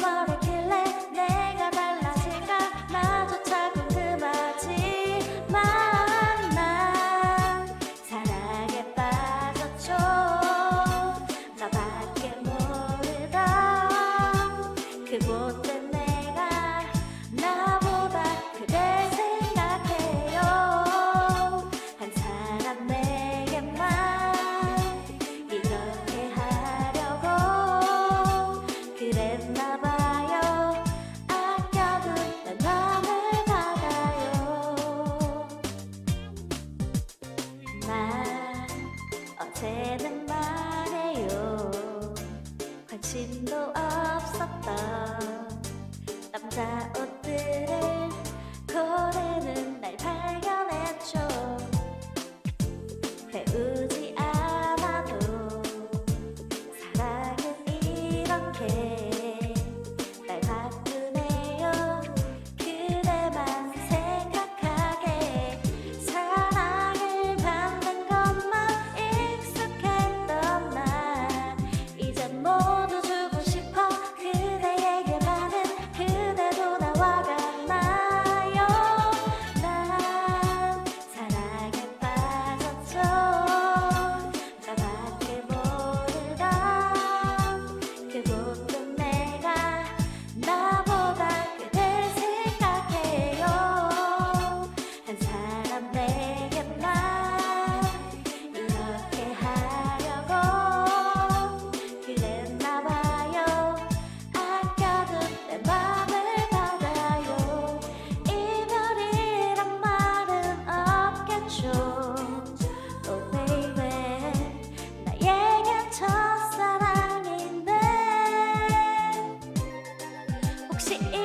뭐라길래 내가 달라질까 나조차 궁금하지만 난 사랑에 빠졌죠. 나밖에 모르던 그곳 She